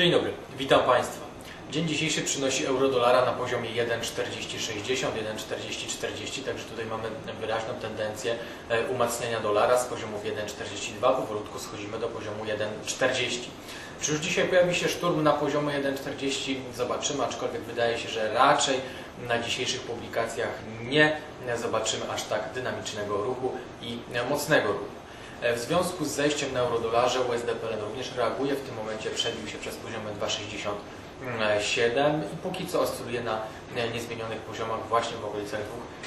Dzień dobry, witam Państwa. Dzień dzisiejszy przynosi euro-dolara na poziomie 1,4060, 1,4040, także tutaj mamy wyraźną tendencję e, umacniania dolara z poziomów 1,42, powolutku schodzimy do poziomu 1,40. Czy już dzisiaj pojawi się szturm na poziomie 1,40? Zobaczymy, aczkolwiek wydaje się, że raczej na dzisiejszych publikacjach nie zobaczymy aż tak dynamicznego ruchu i mocnego ruchu. E, W związku z zejściem na eurodolarze USDPLN również reaguje, w tym momencie przebił się przez poziomy 2,67 i póki co oscyluje na e, niezmienionych poziomach właśnie w okolicach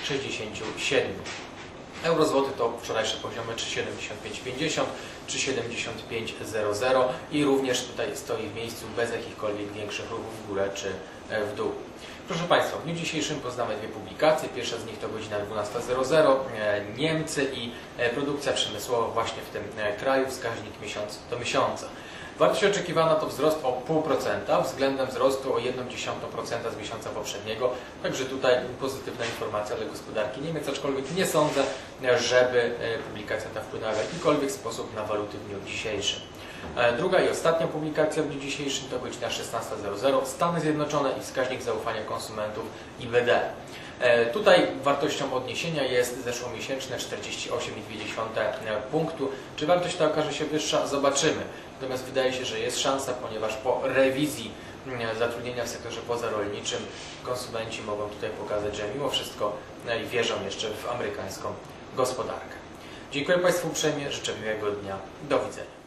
2,67. Euro złoty to wczorajsze poziomy 3,7550, 3,7500 i również tutaj stoi w miejscu bez jakichkolwiek większych ruchów w górę czy w dół. Proszę Państwa, w dniu dzisiejszym poznamy dwie publikacje. Pierwsza z nich to godzina 12.00. E, Niemcy i e, produkcja przemysłowa właśnie w tym e, kraju, wskaźnik miesiąc do miesiąca. Wartość oczekiwana to wzrost o 0,5% względem wzrostu o 1,1% z miesiąca poprzedniego. Także tutaj pozytywna informacja dla gospodarki Niemiec, aczkolwiek nie sądzę, e, żeby e, publikacja ta wpłynęła w jakikolwiek sposób na waluty w dniu dzisiejszym. E, Druga i ostatnia publikacja w dniu dzisiejszym to godzina 16.00 Stany Zjednoczone i wskaźnik zaufania konsumentów IBD. E, Tutaj wartością odniesienia jest zeszłomiesięczne 48,2 punktu. Czy wartość ta okaże się wyższa? Zobaczymy. Natomiast wydaje się, że jest szansa, ponieważ po rewizji zatrudnienia w sektorze pozarolniczym konsumenci mogą tutaj pokazać, że mimo wszystko e, wierzą jeszcze w amerykańską gospodarkę. Dziękuję Państwu uprzejmie, życzę miłego dnia. Do widzenia.